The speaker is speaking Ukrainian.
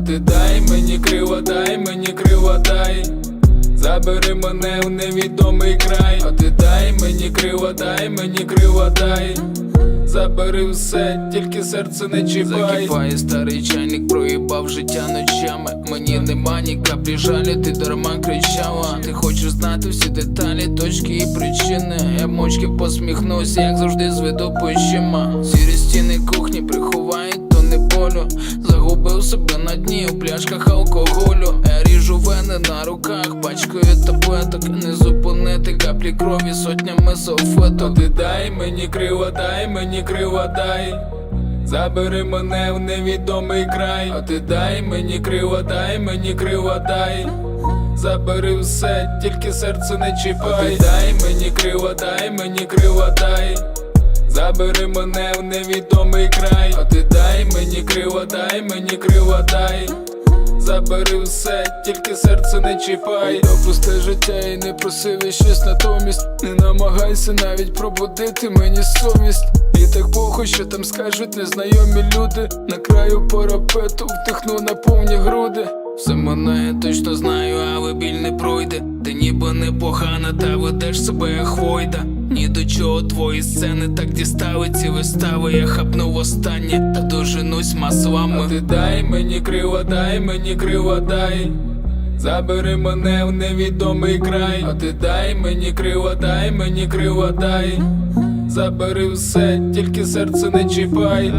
дай. мені крила, дай мені крила, дай Забери мене в невідомий край, а ти дай мені крила, дай мені крила, дай. Забери все, тільки серце не чіпай. Закипає старий чайник, проїбав життя ночами. Мені нема ні каплі жалю, ти дарма кричала. Ти хочеш знати всі деталі, точки і причини. Я мовчки посміхнуся, як завжди зведу плечима. Сірі стіни кухні приховають тони болю. Загубив себе на дні у пляшках алкоголю. Я ріжу вени на руках, пачкою таблеток. Не зупинити каплі крові сотнями салфеток. Ти дай мені крила, дай мені крила, дай. Забери мене в невідомий край, а ти дай мені крила, дай мені крила, дай. Забери все, тільки серце не чіпай. Ти дай мені крила, дай мені крила, дай. Забери мене в невідомий край, а ти дай мені крила, дай мені крила, дай. Забери все, тільки серце не чіпай. Допусти життя і не просив я щось натомість. Не намагайся навіть пробудити мені совість. І так похуй, що там скажуть незнайомі люди. На краю парапету вдихну на повні груди. Все мене я точно знаю, але біль не пройде. Ти ніби непогана, та ведеш себе хвойда. Ні до чого твої сцени так дістали ці вистави. Я хапнув останнє та доженусь маслами. А ти дай мені крила, дай мені крила, дай. Забери мене в невідомий край, а ти дай мені крила, дай мені крила, дай. Забери все, тільки серце не чіпай.